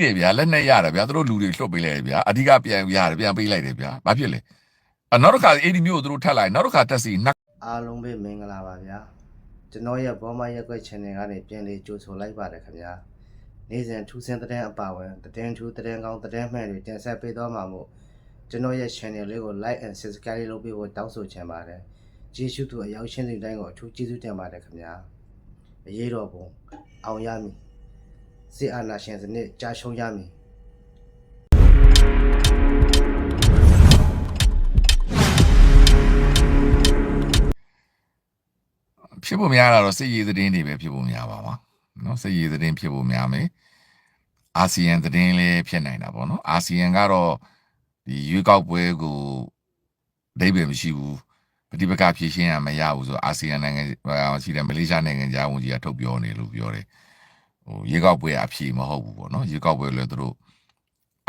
တယ်ဗျာလက်နဲ့ရတယ်ဗျာသူတို့လူတွေလွတ်ပေးလိုက်တယ်ဗျာအဓိကပြန်ရတယ်ပြန်ပေးလိုက်တယ်ဗျာဘာဖြစ်လဲအနောက်တစ်ခါအေဒီမျိုးကိုသူတို့ထက်လိုက်နောက်တစ်ခါတက်စီနှစ်အားလုံးပဲမင်္ဂလာပါဗျာကျွန်တော်ရဲ့ဘောမရက်ွက် channel ကနေပြန်လေးကြိုဆိုလိုက်ပါတယ်ခင်ဗျာနေ့စဉ်ထူးဆန်းတဲ့အပါဝင်သတင်းထူးသတင်းကောင်းသတင်းမှန်တွေတင်ဆက်ပေးသွားမှာမို့ကျွန်တော်ရဲ့ channel လေးကို like and subscribe လုပ်ပေးဖို့တောင်းဆိုချင်ပါတယ်ကျေးဇူးသူအရောက်ရှင်းတဲ့တိုင်းကိုအထူးကျေးဇူးတင်ပါတယ်ခင်ဗျာအရေးတော်ပုံအောင်ရမည် စစ်အာဏာရှင်စနစ်ကြာရှုံးရမည်ဖြစ်ဖို့များတာတော့စစ်ရေးသတင်းတွေပဲဖြစ်ဖို့များပါပါနော်စစ်ရေးသတင်းဖြစ်ဖို့များမယ်အာဆီယံသတင်းလည်းဖြစ်နိုင်တာပေါ့နော်အာဆီယံကတော့ဒီရွေးကောက်ပွဲကိုအဓိပ္ပာယ်မရှိဘူးပဋိပက္ခဖြေရှင်းရမရဘူးဆိုအာဆီယံနိုင်ငံရှိတဲ့မလေးရှားနိုင်ငံသားဝန်ကြီးကထုတ်ပြောနေလို့ပြောတယ် ဟိုရွေးကောက်ပွဲအဖြေမဟုတ်ဘူးပေါ့နော်ရွေးကောက်ပွဲလည်းသူတို့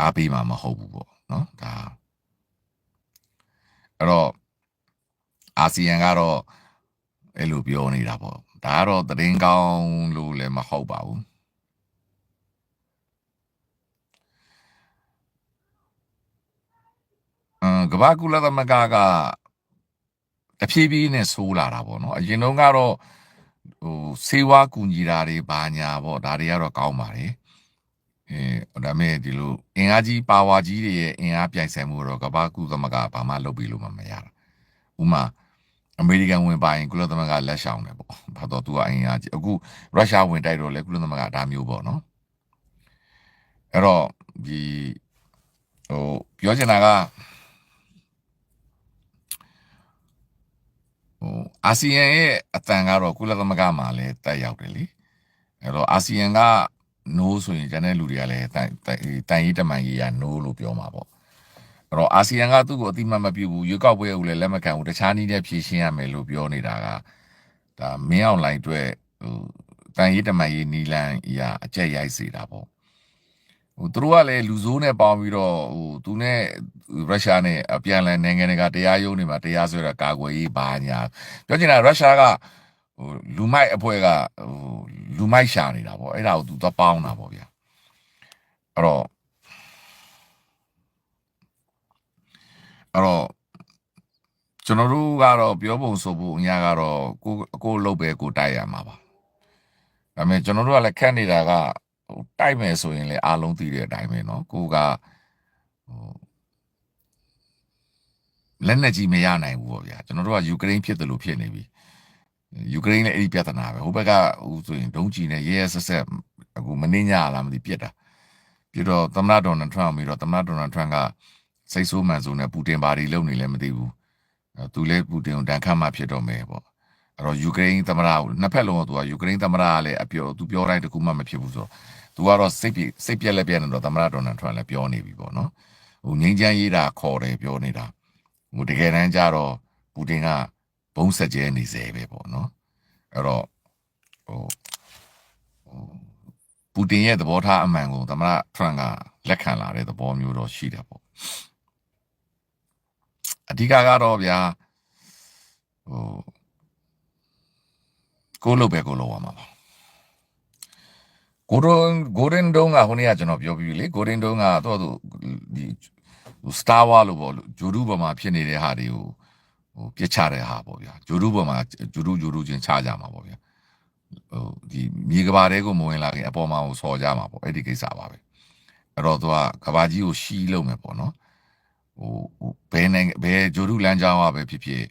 အားပေးမှာမဟုတ်ဘူးပေါ့နော်ဒါအဲ့တော့အာဆီယံကတော့အဲ့လိုပြောနေတာပေါ့ဒါကတော့သတင်းကောင်းလို့လည်းမဟုတ်ပါဘူးအမ်ကမ္ဘာကုလသမဂ္ဂကတဖြည်းဖြည်းနဲ့ဆိုးလာတာပေါ့နော်အရင်တုန်းကတော့ ဟိုစေဝါကူညီတာတွေဘာညာပေါ့ဒါတွေကတော့ကောင်းပါတယ်အဲဒါမဲ့ဒီလိုအင်အားကြီးပါဝါကြီးတွေရဲ့အင်အားပြိုင်ဆိုင်မှုတော့ကမ္ဘာကုသမဂ္ဂကဘာမှလုပ်ပြီးလို့မမရတာဥမာအမေရိကန်ဝင်ပါရင်ကုလသမဂ္ဂလက်ဆောင်တယ်ပေါ့ဘာတော့သူကအင်အားကြီးအခုရုရှားဝင်တိုက်တော့လေကုလသမဂ္ဂဒါမျိုးပေါ့နော်အဲ့တော့ဒီဟိုပြောချင်တာက ဟိုအာဆီယံရဲ့အတန်ကတော့ကုလသမဂ္ဂမှာလည်းတက်ရောက်တယ်လေအဲ့တော့အာဆီယံက no ဆိုရင်ကျန်တဲ့လူတွေကလည်းတိုင်တိုင်တိုင်ရေးတမန်ရေးရ no လို့ပြောမှာပေါ့အဲ့တော့အာဆီယံကသူ့ကိုအတိမတ်မပြုဘူးရွေးကောက်ပွဲကိုလည်းလက်မခံဘူးတခြားနည်းနဲ့ဖြည့်ရှင်းရမယ်လို့ပြောနေတာကဒါမင်းအောင်လိုင်းအတွက်ဟိုတိုင်ရေးတမန်ရေးနီလန်အရာအကျက်ရိုက်စေတာပေါ့ ဟိုသူတို့ကလည်းလူဆိုးနဲ့ပေါင်းပြီးတော့ဟိုသူနဲ့ရုရှားနဲ့အပြန်အလှန်နိုင်ငံတကာတရားရုံးတွေမှာတရားစွဲတာကာကွယ်ရေးဘာညာပြောချင်တာရုရှားကဟိုလူမိုက်အဖွဲ့ကဟိုလူမိုက်ရှာနေတာပေါ့အဲ့ဒါကိုသူသွားပေါင်းတာပေါ့ဗျာအဲ့တော့အဲ့တော့ကျွန်တော်တို့ကတော့ပြောပုံဆိုဖို့အညာကတော့ကိုကိုလုတ်ပဲကိုတိုက်ရမှာပါဒါပေမဲ့ကျွန်တော်တို့ကလည်းခက်နေတာက ဟိုတိုက်မယ်ဆိုရင်လည်းအားလုံးသိတဲ့အတိုင်းပဲเนาะကိုကဟိုလက်နဲ့ကြီးမရနိုင်ဘူးပေါ့ဗျာကျွန်တော်တို့ကယူကရိန်းဖြစ်တယ်လို့ဖြစ်နေပြီယူကရိန်းလည်းအဲ့ဒီပြဿနာပဲဟိုဘက်ကဟိုဆိုရင်ဒုံးကျည်နဲ့ရဲရဲဆက်ဆက်အခုမင်းညလားမသိပြစ်တာပြီးတော့သမ္မတဒေါ်နယ်ထရန့်ပြီးတော့သမ္မတဒေါ်နယ်ထရန့်ကစိတ်ဆိုးမှန်ဆိုးနဲ့ပူတင်ဘာတွေလုပ်နေလဲမသိဘူးအဲသူလည်းပူတင်ကိုတန်ခတ်မှဖြစ်တော့မယ်ပေါ့အဲ့တော့ယူကရိန်းသမ္မတကိုနှစ်ဖက်လုံးကသူကယူကရိန်းသမ္မတကလည်းအပြောသူပြောတိုင်းတခုမှမဖြစ်ဘူးဆိုတော့ သူကတော့စိတ်ပြစိတ်ပြက်လက်ပြက်နေတော့သမ္မတဒေါ်နယ်ထရန့်လည်းပြောနေပြီပေါ့နော်ဟိုငင်းချမ်းရေးတာခေါ်တယ်ပြောနေတာဟိုတကယ်တမ်းကျတော့ပူတင်ကဘုံဆက်ကျဲနေစေပဲပေါ့နော်အဲ့တော့ဟိုဟိုပူတင်ရဲ့သဘောထားအမှန်ကိုသမ္မတထရန့်ကလက်ခံလာတဲ့သဘောမျိုးတော့ရှိတယ်ပေါ့အဓိကကတော့ဗျာဟိုကိုလို့ပဲကိုလို့ရမှာပါ ကိုရင်ကိုရင်တုံးကဟိုနေ့ကကျွန်တော်ပြောပြီးလေကိုရင်တုံးကတော့သူဒီစတာဝါလို့ပေါ့ဂျိုဒူပေါ်မှာဖြစ်နေတဲ့ဟာတွေကိုဟိုပြစ်ချတဲ့ဟာပေါ့ဗျာဂျိုဒူပေါ်မှာဂျိုဒူဂျိုဒူချင်းချကြမှာပေါ့ဗျာဟိုဒီမြေကဘာတွေကိုမဝင်လာခင်အပေါ်မှာဟိုဆော်ကြမှာပေါ့အဲ့ဒီကိစ္စပါပဲအဲ့တော့သူကကဘာကြီးကိုရှီးလုံးမယ်ပေါ့နော်ဟိုဘယ်နိုင်ငံဘယ်ဂျိုဒူလမ်းကြောင်းကပဲဖြစ်ဖြစ်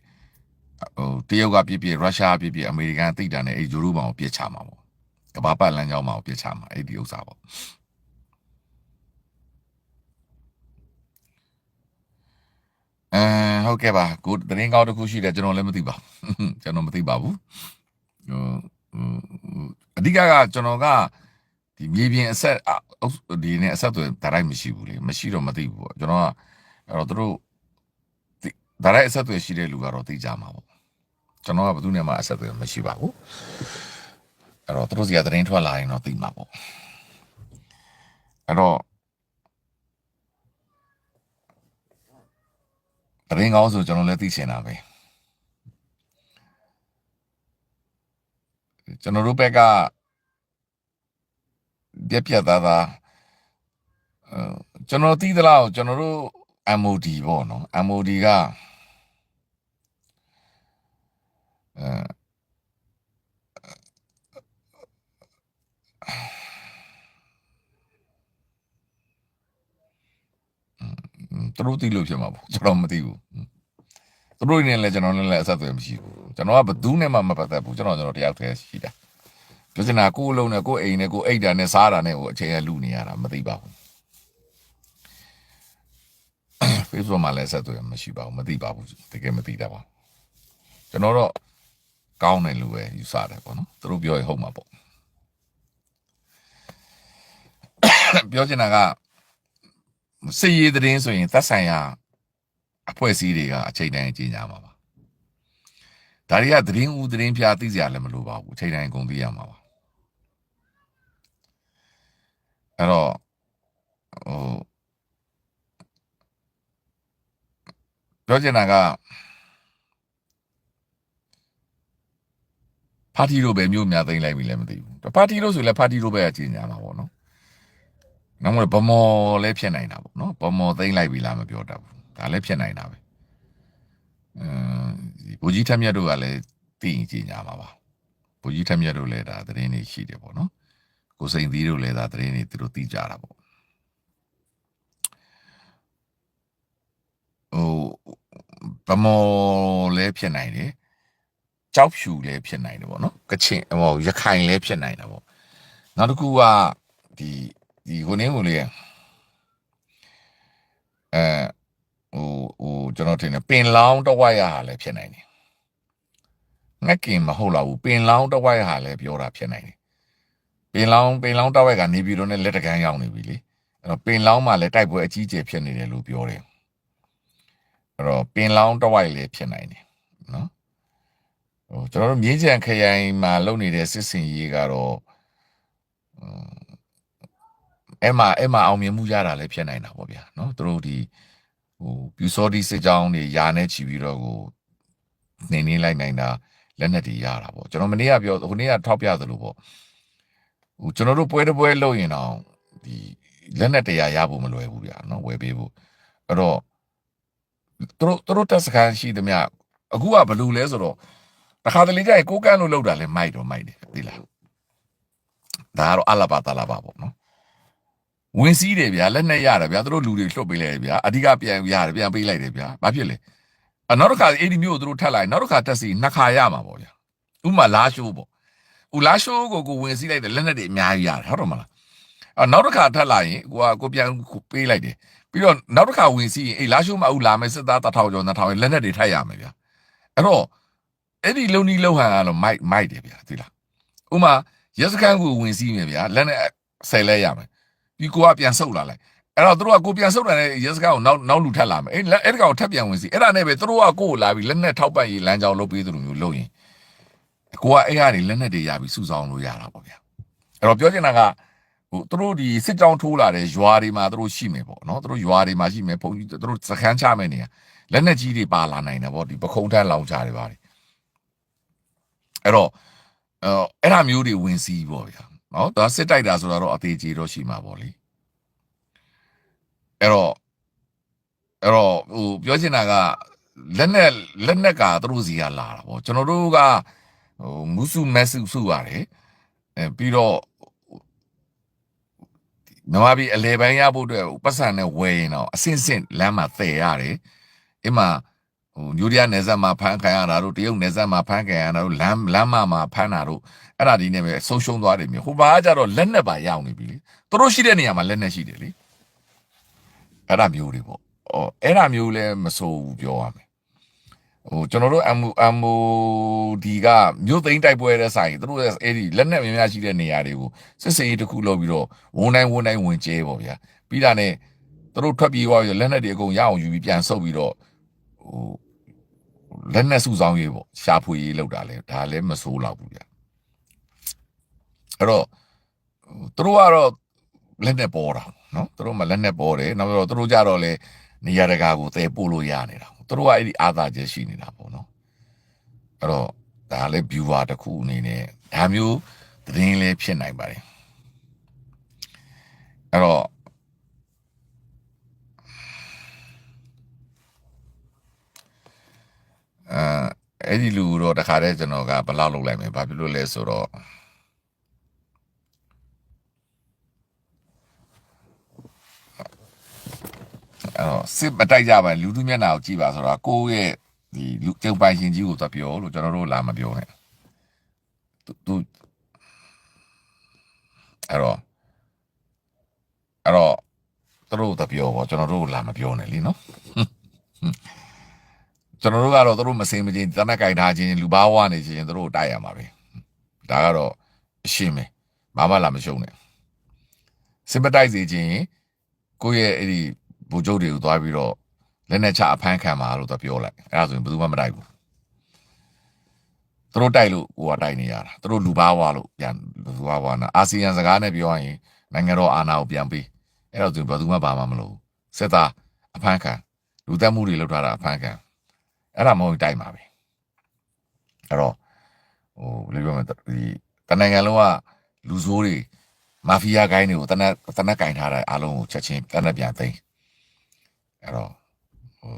ဟိုတရုတ်ကပြစ်ပြစ်ရုရှားပြစ်ပြစ်အမေရိကန်သိတာနဲ့အဲ့ဂျိုဒူဘောင်ကိုပြစ်ချမှာပေါ့က ဘာပတ်လမ်းကြောင်းမှာကိုပြစ်ချမှာအဲ့ဒီဥစ္စာပေါ့အဲဟုတ်ကဲ့ပါကိုသတင်းကောင်းတစ်ခုရှိတယ်ကျွန်တော်လည်းမသိပါဘူးကျွန်တော်မသိပါဘူးဟိုအဓိကကကျွန်တော်ကဒီမြေပြင်အဆက်ဒီနဲ့အဆက်တွေဒါရိုက်မရှိဘူးလေမရှိတော့မသိဘူးပေါ့ကျွန်တော်ကအဲ့တော့သူတို့ဒါရိုက်အဆက်တွေရှိတဲ့လူကတော့သိကြမှာပေါ့ကျွန်တော်ကဘယ်သူနဲ့မှအဆက်တွေမရှိပါဘူး အဲ့တော့သူတို့စီကသတင်းထွက်လာရင်တော့သိမှာပေါ့အဲ့တော့သတင်းကောင်းဆိုကျွန်တော်လည်းသိချင်တာပဲကျွန်တော်တို့ဘက်ကပြက်ပြက်သားသားအဲကျွန်တော်သိသလားကျွန်တော်တို့ MOD ပေါ့နော် MOD ကအဲ သူတို့သိလို့ဖြစ်မှာပေါ့ကျွန်တော်မသိဘူးသူတို့နေလည်းကျွန်တော်လည်းအဆက်အသွယ်မရှိဘူးကျွန်တော်ကဘယ်သူနဲ့မှမပတ်သက်ဘူးကျွန်တော်ကျွန်တော်တယောက်တည်းရှိတာပြောချင်တာကိုယ်အလုံးနဲ့ကိုယ်အိမ်နဲ့ကိုယ်အိတ်တာနဲ့စားတာနဲ့ဟိုအချိန်ရလူနေရတာမသိပါဘူး Facebook မှာလည်းဆက်သွယ်မရှိပါဘူးမသိပါဘူးတကယ်မသိတာပါကျွန်တော်တော့ကောင်းတယ်လို့ပဲယူဆတယ်ပေါ့နော်သူတို့ပြောရင်ဟုတ်မှာပေါ့ပြောချင်တာက စစ်ရေးသတင်းဆိုရင်သက်ဆိုင်ရာအဖွဲ့အစည်းတွေကအချိန်တိုင်းကြီးညာမှာပါဒါတွေကသတင်းဦးသတင်းပြသိစရာလည်းမလိုပါဘူးအချိန်တိုင်းအကုန်သိရမှာပါအဲ့တော့ဟိုပြောချင်တာကပါတီတို့ပဲမျိုးများသိမ့်လိုက်ပြီလည်းမသိဘူးပါတီတို့ဆိုလည်းပါတီတို့ပဲအချင်းညာမှာပေါ့နော် နောက်မှဗမော်လည်းဖြစ်နိုင်တာပေါ့နော်ဗမော်သိမ့်လိုက်ပြီလားမပြောတတ်ဘူးဒါလည်းဖြစ်နိုင်တာပဲအမ်ဘူကြီးထက်မြတ်တို့ကလည်းသိရင်ကြီးညာမှာပါဘူကြီးထက်မြတ်တို့လည်းဒါသတင်းတွေရှိတယ်ပေါ့နော်ကိုစိန်သီးတို့လည်းဒါသတင်းတွေသူတို့သိကြတာပေါ့ဟိုဗမော်လည်းဖြစ်နိုင်တယ်ကြောက်ဖြူလည်းဖြစ်နိုင်တယ်ပေါ့နော်ကချင်ဟိုရခိုင်လည်းဖြစ်နိုင်တာပေါ့နောက်တစ်ခုကဒီ ဒီဟိုနေဟိုလေးအဲဟိုဟိုကျွန်တော်ထင်တယ်ပင်လောင်းတဝိုက်ရဟာလည်းဖြစ်နိုင်တယ်ငက်ကင်မဟုတ်တော့ဘူးပင်လောင်းတဝိုက်ဟာလည်းပြောတာဖြစ်နိုင်တယ်ပင်လောင်းပင်လောင်းတဝိုက်ကနေပြီးတော့လည်းလက်တကန်းရောက်နေပြီလေအဲ့တော့ပင်လောင်းမှာလည်းတိုက်ပွဲအကြီးအကျယ်ဖြစ်နေတယ်လို့ပြောတယ်အဲ့တော့ပင်လောင်းတစ်ဝိုက်လေးဖြစ်နိုင်တယ်နော်ဟိုကျွန်တော်တို့မြင်းကြံခရိုင်မှာလုပ်နေတဲ့စစ်စင်ရေးကတော့ အင်းအဲ့မှာအဲ့မှာအောင်မြင်မှုရတာလည်းဖြစ်နိုင်တာပေါ့ဗျာနော်သူတို့ဒီဟိုပြူစောဒီစစ်ကြောင်းတွေယာနဲ့ချီပြီးတော့ကိုနှင်းနှင်းလိုက်နိုင်တာလက်နက်တွေရတာပေါ့ကျွန်တော်မနေ့ကပြောဟိုနေ့ကထောက်ပြသလိုပေါ့ဟိုကျွန်တော်တို့ပွဲတစ်ပွဲလုပ်ရင်တော့ဒီလက်နက်တရားရဖို့မလွယ်ဘူးဗျာနော်ဝယ်ပေးဖို့အဲ့တော့သူတို့သူတို့တက်စကန်ရှိသမျှအခုကဘယ်လိုလဲဆိုတော့တခါတလေကျရင်ကိုကန်းလို့လောက်တာလဲမိုက်တော့မိုက်တယ်သိလားဒါကတော့အလဘာတလာဘာပေါ့နော် ဝင်စည်းတယ်ဗျာလက်နဲ့ရတယ်ဗျာသူတို့လူတွေလွတ်ပေးလိုက်တယ်ဗျာအဓိကပြန်ရတယ်ပြန်ပေးလိုက်တယ်ဗျာဘာဖြစ်လဲအနောက်တစ်ခါအဲ့ဒီမျိုးကိုသူတို့ထက်လိုက်နောက်တစ်ခါတက်စီနှစ်ခါရမှာပေါ့ဗျာဥမာလာရှိုးပေါ့ဥလာရှိုးကိုကိုဝင်စည်းလိုက်တယ်လက်နဲ့တွေအများကြီးရတယ်ဟုတ်တော့မလားအနောက်တစ်ခါထက်လိုက်ရင်ကိုကကိုပြန်ပေးလိုက်တယ်ပြီးတော့နောက်တစ်ခါဝင်စီရင်အေးလာရှိုးမအောင်လာမယ်စစ်သား1000ကျော်2000လက်နက်တွေထိုက်ရမယ်ဗျာအဲ့တော့အဲ့ဒီလုံနီလုံဟန်ကတော့မိုက်မိုက်တယ်ဗျာသိလားဥမာရက်စခန်းကိုဝင်စီမယ်ဗျာလက်နက်ဆယ်လဲရမယ် ပြီးကိုကပြန်ဆုတ်လာလိုက်အဲ့တော့သူတို့ကကိုပြန်ဆုတ်တယ်နဲ့ရက်စခန်းကိုနောက်နောက်လူထပ်လာမယ်အဲ့လက်အဲ့ဒီကောင်ထပ်ပြန်ဝင်စီအဲ့ဒါနဲ့ပဲသူတို့ကကိုကိုလာပြီးလက်နက်ထောက်ပံ့ရေးလမ်းကြောင်းလုပ်ပေးသူလိုမျိုးလုပ်ရင်ကိုကအဲ့ဟာတွေလက်နက်တွေရပြီးစုဆောင်လို့ရတာပေါ့ဗျာအဲ့တော့ပြောချင်တာကဟိုသူတို့ဒီစစ်ကြောင်းထိုးလာတဲ့ရွာတွေမှာသူတို့ရှိမယ်ပေါ့နော်သူတို့ရွာတွေမှာရှိမယ်ဘုံကြီးသူတို့စခန်းချမယ်နေရလက်နက်ကြီးတွေပါလာနိုင်တယ်ပေါ့ဒီပခုံးထန်းလောင်ချတွေပါတယ်အဲ့တော့အဲအဲ့ဒါမျိုးတွေဝင်စီးပေါ့ဗျာ နော်ဒါစစ်တိုက်တာဆိုတော့အသေးကြီးတော့ရှိမှာပေါ့လေအဲ့တော့အဲ့တော့ဟိုပြောချင်တာကလက်နဲ့လက်နဲ့ကသူတို့စီကလာတာပေါ့ကျွန်တော်တို့ကဟိုမူစုမက်စုစုရတယ်အဲပြီးတော့မြန်မာပြည်အလဲပိုင်းရဖို့အတွက်ပတ်စံနဲ့ဝယ်ရင်တော့အစင့်စင့်လမ်းမှာတည်ရတယ်။အမှ ဟိုညိုရီးယားနယ်စပ်မှာဖမ်းခံရတာတို့တရုတ်နယ်စပ်မှာဖမ်းခံရတာတို့လမ်းလမ်းမမှာဖမ်းတာတို့အဲ့ဒါဒီနဲ့ပဲဆုံးရှုံးသွားတယ်မျိုး။ဟိုဘာကကြတော့လက်နဲ့ပါရောက်နေပြီလေ။သူတို့ရှိတဲ့နေရာမှာလက်နဲ့ရှိတယ်လေ။အဲ့ဒါမျိုးတွေပေါ့။အော်အဲ့ဒါမျိုးလည်းမဆိုးဘူးပြောရမယ်။ဟိုကျွန်တော်တို့ MO MOD ကမြို့သိမ်းတိုက်ပွဲတဲ့ဆိုင်သူတို့ရဲ့အဲ့ဒီလက်နဲ့များများရှိတဲ့နေရာတွေကိုစစ်စေးတစ်ခုလုပ်ပြီးတော့ဝန်တိုင်းဝန်တိုင်းဝင်ကျဲပေါ့ဗျာပြီးတာနဲ့သူတို့ထွက်ပြေးသွားပြီးလက်နဲ့တွေအကုန်ရအောင်ယူပြီးပြန်ဆုပ်ပြီးတော့ဟို လက်နဲ့စုဆောင်ရေးပေါ့ရှာဖွေရေးလောက်တာလဲဒါလည်းမစိုးတော့ဘူးဗျာအဲ့တော့သူတို့ကတော့လက်နဲ့ပေါ်တာနော်သူတို့မှလက်နဲ့ပေါ်တယ်နောက်ပြီးတော့သူတို့ကြတော့လေနေရာတကာကိုတဲပို့လို့ရနေတာသူတို့ကအဲ့ဒီအာသာချက်ရှိနေတာပေါ့နော်အဲ့တော့ဒါလည်း viewer တစ်ခုအနေနဲ့ဒါမျိုးသတင်းလည်းဖြစ်နိုင်ပါတယ်အဲ့တော့ အဲ့ဒီလူတော့တခါတည်းကျွန်တော်ကဘယ်လောက်လုပ်လိုက်မယ်ဘာဖြစ်လို့လဲဆိုတော့အဲ့တော့စစ်မတိုက်ကြပါနဲ့လူသူမျက်နှာကိုကြည့်ပါဆိုတော့ကိုယ့်ရဲ့ဒီလူကျုပ်ပိုင်ရှင်ကြီးကိုသွားပြောလို့ကျွန်တော်တို့လာမပြောနဲ့သူသူအဲ့တော့အဲ့တော့သူတို့သွားပြောပေါ့ကျွန်တော်တို့လာမပြောနဲ့လीနော် ကျွန်တော်တို့ကတော့သူတို့မစင်မချင်းတနက်ကင်ထားခြင်းလူဘာဝနေခြင်းသူတို့တိုက်ရမှာပဲဒါကတော့အရှင်းပဲဘာမှလာမရှုံးနဲ့စင်ပတိုက်စီခြင်းကိုယ့်ရဲ့အဲ့ဒီဘူကျုပ်တွေကိုသွားပြီးတော့လက်နဲ့ချအဖမ်းခံပါလို့သူပြောလိုက်အဲ့ဒါဆိုရင်ဘယ်သူမှမတိုက်ဘူးသူတို့တိုက်လို့ဟိုကတိုက်နေရတာသူတို့လူဘာဝလို့ပြန်လူဘာဝနာအာဆီယံစကားနဲ့ပြောရင်နိုင်ငံတော်အာဏာကိုပြန်ပေးအဲ့ဒါဆိုရင်ဘယ်သူမှဘာမှမလုပ်ဘူးစစ်သားအဖမ်းခံလူသက်မှုတွေလုပ်ထားတာအဖမ်းခံ အဲ့ဒါမဟုတ်တိုက်မှာပဲအဲ့တော့ဟိုဘယ်လိုပြောမလဲဒီတနိုင်ငံလုံးကလူဆိုးတွေမာဖီးယားဂိုင်းတွေကိုတနက်တနက်ကင်ထားတာအားလုံးကိုချက်ချင်းတနက်ပြန်သိမ်းအဲ့တော့ဟို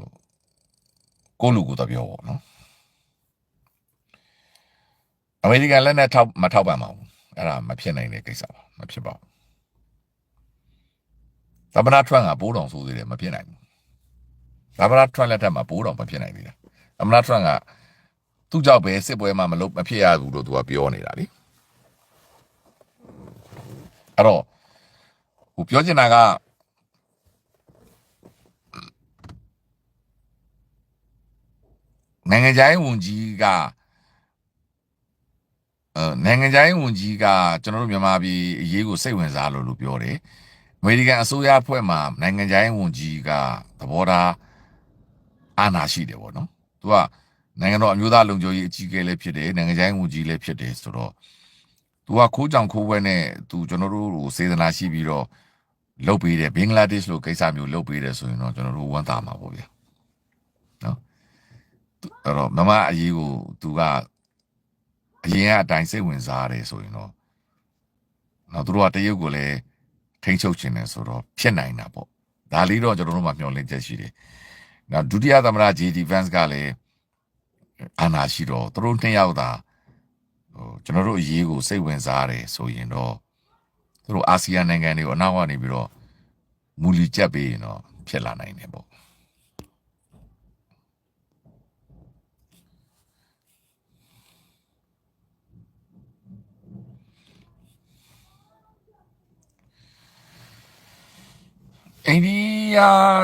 ကိုလူကိုတော့ပြောပေါ့နော်အမေရိကန်လက်နဲ့ထောက်မထောက်ပံ့ပါဘူးအဲ့ဒါမဖြစ်နိုင်တဲ့ကိစ္စပါမဖြစ်ပါဘူးသမ္မတထရန့်ကပိုးတော်ဆိုသေးတယ်မဖြစ်နိုင်ဘူးသမ္မတထရန့်လက်ထက်မှာပိုးတော်မဖြစ်နိုင်သေးတ ယ်အမနာထရန့်ကသူ့ကြောင့်ပဲစစ်ပွဲမှာမလုပ်မဖြစ်ရဘူးလို့သူကပြောနေတာလေအဲ့တော့ဟိုပြောချင်တာကနိုင်ငံခြားရေးဝန်ကြီးကအဲနိုင်ငံခြားရေးဝန်ကြီးကကျွန်တော်တို့မြန်မာပြည်အရေးကိုစိတ်ဝင်စားလို့လို့ပြောတယ်အမေရိကန်အစိုးရအဖွဲ့မှာနိုင်ငံခြားရေးဝန်ကြီးကသဘောထားအာဏာရှိတယ်ပေါ့နော် သူကနိုင်ငံတော်အမျိုးသားလုံခြုံရေးအကြီးအကဲလည်းဖြစ်တယ်နိုင်ငံခြားရေးဝန်ကြီးလည်းဖြစ်တယ်ဆိုတော့သူကခိုးကြောင်ခိုးပွဲနဲ့သူကျွန်တော်တို့ကိုစေတနာရှိပြီးတော့လုပ်ပေးတယ်ဘင်္ဂလားဒေ့ရှ်လိုကိစ္စမျိုးလုပ်ပေးတယ်ဆိုရင်တော့ကျွန်တော်တို့ဝန်တာမှာပေါ့ဗျာနော်အဲ့တော့မမအရေးကိုသူကအရင်ကအတိုင်းစိတ်ဝင်စားတယ်ဆိုရင်တော့နော်သူတို့ကတရုတ်ကိုလည်းထိန်းချုပ်ခြင်းတယ်ဆိုတော့ဖြစ်နိုင်တာပေါ့ဒါလေးတော့ကျွန်တော်တို့မှမျှော်လင့်ချက်ရှိတယ် နောက်ဒုတိယသမ္မတ JD Vance ကလည်းအာဏာရှိတော့သူတို့နှစ်ယောက်သာဟိုကျွန်တော်တို့အရေးကိုစိတ်ဝင်စားတယ်ဆိုရင်တော့သူတို့အာဆီယံနိုင်ငံတွေကိုအနောက်ကနေပြီးတော့မူလီကြက်ပေးရင်တော့ဖြစ်လာနိုင်တယ်ပေါ့ အိန္ဒိယ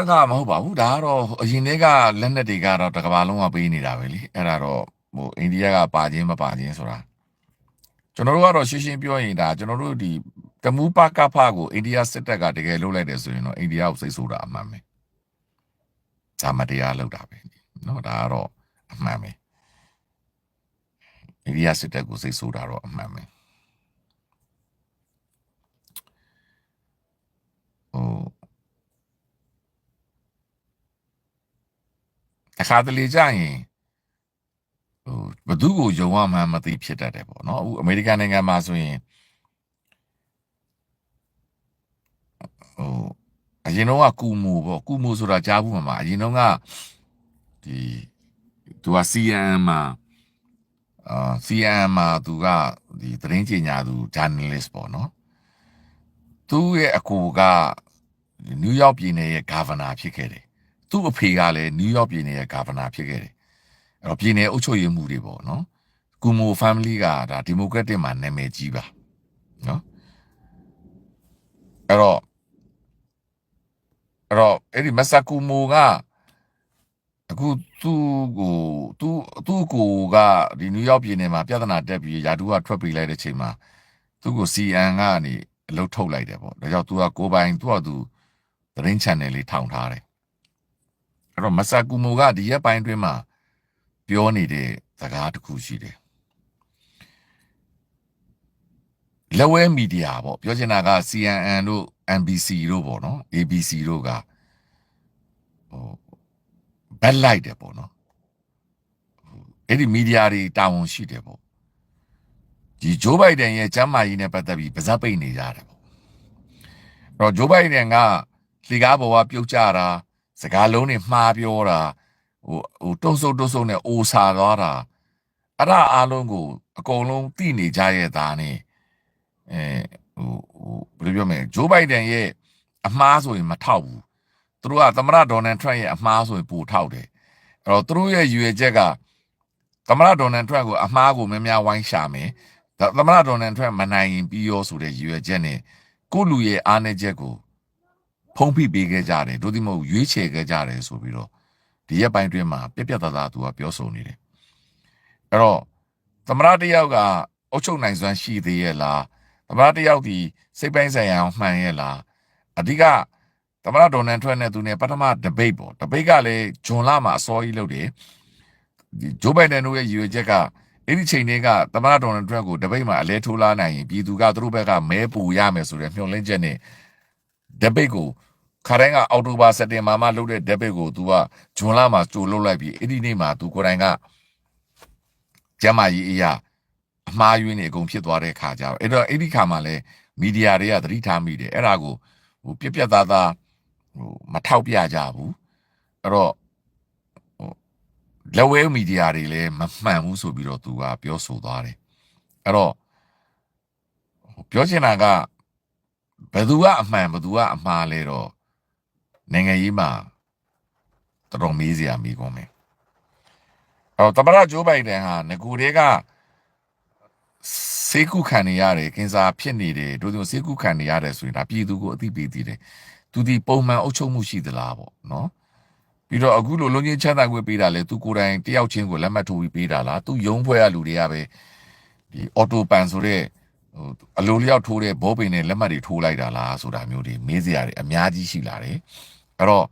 ကမဟုတ်ပါဘူးဒါကတော့အရင်တည်းကလက်နက်တွေကတော့တစ်ကမ္ဘာလုံးကပေးနေတာပဲလေအဲ့ဒါတော့ဟိုအိန္ဒိယကပါခြင်းမပါခြင်းဆိုတာကျွန်တော်တို့ကတော့ရှင်းရှင်းပြောရင်ဒါကျွန်တော်တို့ဒီတမူပကဖကိုအိန္ဒိယစစ်တပ်ကတကယ်လုပ်လိုက်တယ်ဆိုရင်တော့အိန္ဒိယကိုစိတ်ဆိုးတာအမှန်ပဲဒါမတရားလုပ်တာပဲเนาะဒါကတော့အမှန်ပဲအိန္ဒိယစစ်တပ်ကိုစိတ်ဆိုးတာတော့အမှန်ပဲဟို အခါတလေကြရင်ဟိုဘသူ့ကိုယုံရမှန်းမသိဖြစ်တတ်တယ်ပေါ့နော်အခုအမေရိကန်နိုင်ငံမှာဆိုရင်ဟိုအရင်တော့ကကူမူပေါ့ကူမူဆိုတာကြားဘူးမှာမှာအရင်တော့ကဒီသူက CN မှာအာ CN မှာသူကဒီသတင်းကြေညာသူ journalist ပေါ့နော်သူ့ရဲ့အကူကနယူးယောက်ပြည်နယ်ရဲ့ governor ဖြစ်ခဲ့တယ် သူ့အဖေကလည်းနယူးယောက်ပြည်နယ်ရဲ့ဂါဗနာဖြစ်ခဲ့တယ်အဲ့တော့ပြည်နယ်အုပ်ချုပ်ရေးမှူးတွေပေါ့နော်ကူမို family ကဒါဒီမိုကရက်တစ်မှာနာမည်ကြီးပါနော်အဲ့တော့အဲ့တော့အဲ့ဒီမဆာကူမိုကအခုသူ့ကိုသူ့သူ့ကိုကဒီနယူးယောက်ပြည်နယ်မှာပြဿနာတက်ပြီးယာတူကထွက်ပြေးလိုက်တဲ့ချိန်မှာသူ့ကို CN ကနေအလုပ်ထုတ်လိုက်တယ်ပေါ့ဒါကြောင့်သူကကိုပိုင်သူ့ဟာသူသတင်း channel လေးထောင်ထားတယ် အဲ့တော့မဆာကူမိုကဒီရက်ပိုင်းအတွင်းမှာပြောနေတဲ့စကားတစ်ခုရှိတယ်လက်ဝဲမီဒီယာပေါ့ပြောချင်တာက CNN တို့ NBC တို့ပေါ့နော် ABC တို့ကဟိုဘက်လိုက်တယ်ပေါ့နော်ဟိုအဲ့ဒီမီဒီယာတွေတာဝန်ရှိတယ်ပေါ့ဒီဂျိုးဘိုင်ဒန်ရဲ့ကျမ်းမာရေးနဲ့ပတ်သက်ပြီးပါဇက်ပိတ်နေကြတယ်ပေါ့အဲ့တော့ဂျိုးဘိုင်ဒန်ကလေကားပေါ်ကပြုတ်ကျတာ စကားလုံးတွေမှားပြောတာဟိုဟိုတုံးဆုပ်တုံးဆုပ်နဲ့အိုစာသွားတာအဲ့ဒါအားလုံးကိုအကုန်လုံးသိနေကြရဲ့သားနဲ့အဲဟိုဟိုဘယ်လိုပြောမလဲဂျိုးဘိုင်ဒန်ရဲ့အမှားဆိုရင်မထောက်ဘူးသူတို့ကသမ္မတဒေါ်နယ်ထရန့်ရဲ့အမှားဆိုရင်ပိုထောက်တယ်အဲ့တော့သူတို့ရဲ့ရည်ရွယ်ချက်ကသမ္မတဒေါ်နယ်ထရန့်ကိုအမှားကိုများများဝိုင်းရှာမယ်ဒါသမ္မတဒေါ်နယ်ထရန့်မနိုင်ရင်ပြီးရောဆိုတဲ့ရည်ရွယ်ချက်နဲ့ကိုယ့်လူရဲ့အားနည်းချက်ကို ဖုံးဖိပေးခဲ့ကြတယ်တို့ဒီမဟုတ်ရွေးချယ်ခဲ့ကြတယ်ဆိုပြီးတော့ဒီရက်ပိုင်းတွင်းမှာပြက်ပြက်သားသားသူကပြောဆိုနေတယ်အဲ့တော့သမရတယောက်ကအုတ်ချုပ်နိုင်စွမ်းရှိသေးရဲ့လားသမရတယောက်ဒီစိတ်ပိုင်းဆိုင်ရာမှန်ရဲ့လားအဓိကသမရဒေါ်နယ်ထရက်နဲ့သူနဲ့ပထမ debate ပေါ့ debate ကလည်းဂျွန်လာမှာအစောကြီးလုပ်တယ်ဒီဂျိုးဘိုင်ဒန်တို့ရဲ့ရည်ရွယ်ချက်ကအဲ့ဒီချိန်တွေကသမရဒေါ်နယ်ထရက်ကို debate မှာအလဲထိုးလာနိုင်ရင်ပြည်သူကသူတို့ဘက်ကမဲပူရမယ်ဆိုတဲ့မျှော်လင့်ချက်နဲ့ debate ကို ခါတိုင်းကအောက်တိုဘာစက်တင်ဘာမှာလုပ်တဲ့ debate ကို तू ကဂျွန်လာမှာကြိုလုပ်လိုက်ပြီးအဲ့ဒီနေ့မှာ तू ကိုယ်တိုင်ကကျမ်းမာရေးအရာအမှားယွင်းနေအကုန်ဖြစ်သွားတဲ့ခါကြတော့အဲ့တော့အဲ့ဒီခါမှာလဲမီဒီယာတွေကသတိထားမိတယ်အဲ့ဒါကိုဟိုပြက်ပြက်သားသားဟိုမထောက်ပြကြဘူးအဲ့တော့ဟိုလက်ဝဲမီဒီယာတွေလည်းမမှန်ဘူးဆိုပြီးတော့သူကပြောဆိုသွားတယ်အဲ့တော့ဟိုပြောချင်တာကဘယ်သူကအမှန်ဘယ်သူကအမှားလဲတော့ နိုင်ငံရေးမှာတော်တော်မေးစရာမေးခွန်းပဲအော်တမရဂျိုးဘိုင်ဒန်ဟာငကူတွေကစေကုခံနေရတယ်ကင်ဆာဖြစ်နေတယ်တို့တို့စေကုခံနေရတယ်ဆိုရင်ဒါပြည်သူကိုအသိပေးသေးတယ်သူဒီပုံမှန်အုပ်ချုပ်မှုရှိသလားပေါ့နော်ပြီးတော့အခုလိုလုံချင်းချမ်းသာခွင့်ပေးတာလေသူကိုယ်တိုင်တယောက်ချင်းကိုလက်မှတ်ထိုးပြီးပေးတာလားသူယုံဖွဲ့ရလူတွေကပဲဒီအော်တိုပန်ဆိုတဲ့ဟိုအလိုလျောက်ထိုးတဲ့ဘောပင်နဲ့လက်မှတ်တွေထိုးလိုက်တာလားဆိုတာမျိုးတွေမေးစရာတွေအများကြီးရှိလာတယ် အဲ့တော့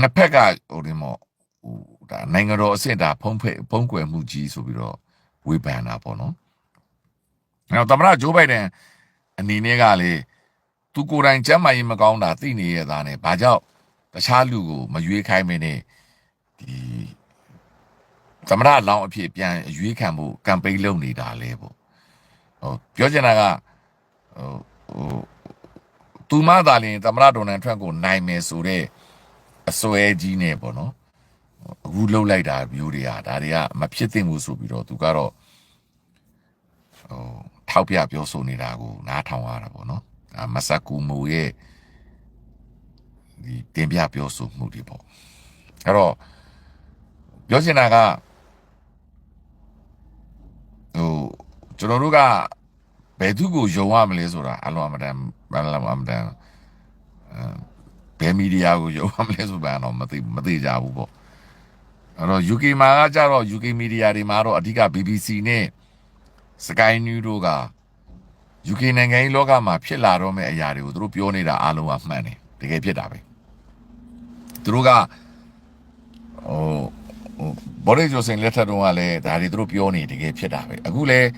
နှစ်ဖက်ကဟိုဒီမောဟိုဒါနိုင်ငံတော်အဆင့်ဒါဖုံးဖဲဖုံးကွယ်မှုကြီးဆိုပြီးတော့ဝေဖန်တာပေါ့နော်။အဲတော့သမ္မတဂျိုးဘိုင်ဒန်အနေနဲ့ကလေသူကိုယ်တိုင်ကျမ်းမာရေးမကောင်းတာသိနေရတာနဲ့ဘာကြောင့်တခြားလူကိုမရွေးခိုင်းမင်းနဲ့ဒီသမ္မတလောင်းအဖြစ်ပြန်အရွေးခံဖို့ကမ်ပိန်းလုပ်နေတာလဲပေါ့။ဟိုပြောချင်တာကဟိုဟို သူမသာလျှင်သမ္မတဒေါ်နယ်ထရန့်ကိုနိုင်မယ်ဆိုတော့အစွဲကြီးနေပေါ့နော်အခုလှုပ်လိုက်တာမျိုးတွေကဒါတွေကမဖြစ်သင့်ဘူးဆိုပြီးတော့သူကတော့ဟိုထောက်ပြပြောဆိုနေတာကိုနားထောင်ရတာပေါ့နော်ဒါမဆာကူမိုရဲ့ဒီတင်ပြပြောဆိုမှုတွေပေါ့အဲ့တော့ပြောချင်တာကဟိုကျွန်တော်တို့က ဘယ်သူကိုယုံရမလဲဆိုတာအလုံးအမတန်ဘယ်လိုမှမတန်ဘယ်မီဒီယာကိုရုံမလဲဆိုပါတော့မသိမသိကြဘူးပေါ့အဲ့တော့ UK မှာကကြတော့ UK မီဒီယာတွေမှာတော့အဓိက BBC နဲ့ Sky News တို့က UK နိုင်ငံရေးလောကမှာဖြစ်လာတော့မယ့်အရာတွေကိုသူတို့ပြောနေတာအားလုံးကမှန်တယ်တကယ်ဖြစ်တာပဲသူတို့ကဟိုဟိုဘော်ရီဂျိုဆင်လက်ထက်တုန်းကလည်းဒါတွေသူတို့ပြောနေတကယ်ဖြစ်တာပဲအခုလည်း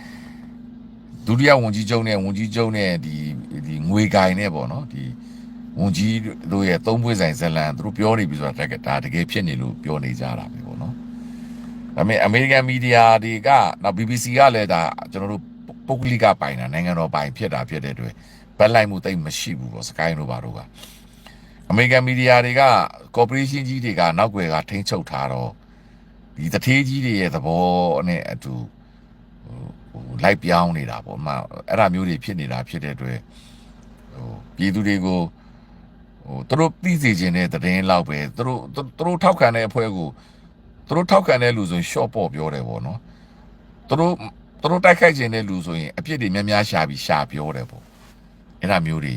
ဒုတိယဝန်ကြီးချုပ်နဲ့ဝန်ကြီးချုပ်နဲ့ဒီဒီငွေဂိုင်နဲ့ပေါ့နော်ဒီဝန်ကြီးတို့ရဲ့သုံးပွေဆိုင်ဇလန်သူတို့ပြောနေပြီဆိုတာတကယ်ဒါတကယ်ဖြစ်နေလို့ပြောနေကြတာပဲပေါ့နော်ဒါပေမဲ့အမေရိကန်မီဒီယာတွေကနောက် BBC ကလည်းဒါကျွန်တော်တို့ပုဂ္ဂလိကပိုင်တာနိုင်ငံတော်ပိုင်ဖြစ်တာဖြစ်တဲ့အတွက်ဘက်လိုက်မှုတိတ်မရှိဘူးပေါ့စကိုင်းတို့ဘာတို့ကအမေရိကန်မီဒီယာတွေက corporation ကြီးတွေကနောက်ွယ်ကထိန်းချုပ်ထားတော့ဒီတထေးကြီးတွေရဲ့သဘောနဲ့အတူဟိုဟို လိုက်ပြောင်းနေတာပေါ့အမအဲ့ဒါမျိုးတွေဖြစ်နေတာဖြစ်တဲ့အတွက်ဟိုပြည်သူတွေကိုဟိုသူတို့သိစေခြင်းတဲ့သတင်းလောက်ပဲသူတို့သူတို့ထောက်ခံတဲ့အဖွဲ့ကိုသူတို့ထောက်ခံတဲ့လူဆိုရင် short ပေါ့ပြောတယ်ပေါ့နော်သူတို့သူတို့တိုက်ခိုက်ခြင်းတဲ့လူဆိုရင်အပြစ်တွေများများရှာပြီးရှာပြောတယ်ပေါ့အဲ့ဒါမျိုးတွေ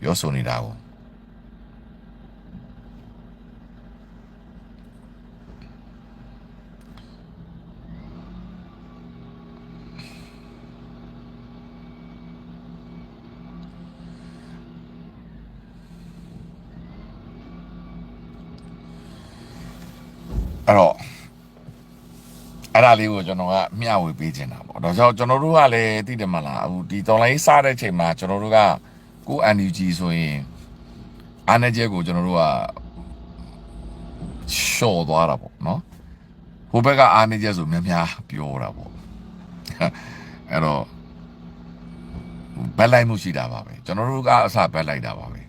ပြောဆိုနေတာကို အဲ့တော့အဲ့ဒါလေးကိုကျွန်တော်ကမျှဝေပေးခြင်းတာပေါ့ဒါကြောင့်ကျွန်တော်တို့ကလည်းသိတယ်မလားအခုဒီတော်လိုင်းစားတဲ့ချိန်မှာကျွန်တော်တို့ကကို NUG ဆိုရင်အားနေချက်ကိုကျွန်တော်တို့ကရှော့သွားတာပေါ့နော်ဟိုဘက်ကအားနေချက်ဆိုများများပြောတာပေါ့အဲ့တော့ဘက်လိုက်မှုရှိတာပါပဲကျွန်တော်တို့ကအစဘက်လိုက်တာပါပဲ